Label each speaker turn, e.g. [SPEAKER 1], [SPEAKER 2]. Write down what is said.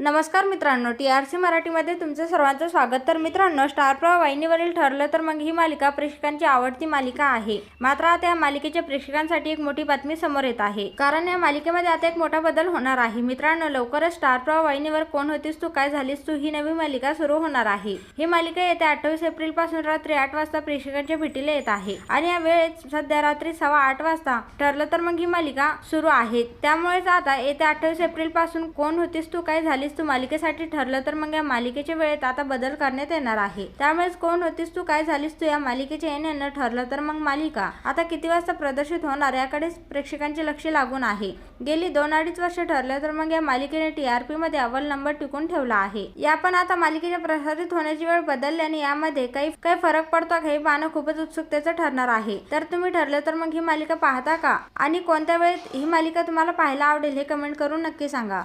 [SPEAKER 1] नमस्कार मित्रांनो T R C मराठीमध्ये तुमचं सर्वांचं स्वागत. तर मित्रांनो स्टार प्रवाह वाहिनीवरील ठरलं तर मग ही मालिका प्रेक्षकांची आवडती मालिका आहे. मात्र आता या मालिकेच्या प्रेक्षकांसाठी एक मोठी बातमी समोर येत आहे. कारण या मालिकेमध्ये आता एक मोठा बदल होणार आहे. मित्रांनो लवकरच स्टार प्रवाह वाहिनीवर कोण होतीस तू काय झालीस तू ही नवी मालिका सुरू होणार आहे. ही मालिका येत्या अठ्ठावीस एप्रिलपासून रात्री आठ वाजता प्रेक्षकांच्या भेटीला येत आहे. आणि या वेळेत सध्या रात्री सव्वा आठ वाजता ठरलं तर मग ही मालिका सुरू आहे. त्यामुळेच आता येत्या अठ्ठावीस एप्रिलपासून कोण होतीस तू काय झालीस तू मालिकेसाठी ठरलं तर मग या मालिकेच्या वेळेत आता बदल करण्यात येणार आहे. त्यामुळेच कोण होतीस तू? काय झालीस तू? या मालिकेच्या येण्यानं ठरलं तर मग मालिका. आता किती वाजता प्रदर्शित होणार याकडेच प्रेक्षकांचे लक्ष लागून आहे. गेली दोन अडीच वर्ष ठरलं तर मग या मालिकेने टीआरपी मध्ये अव्वल नंबर टिकून ठेवला आहे. या पण आता मालिकेच्या प्रसारित होण्याची वेळ बदलल्याने यामध्ये काही काही फरक पडतो का? हे पाहणं खूपच उत्सुकतेचं ठरणार आहे. तर तुम्ही ठरलं तर मग ही मालिका पाहता का? आणि कोणत्या वेळेत ही मालिका तुम्हाला पाहायला आवडेल हे कमेंट करून नक्की सांगा.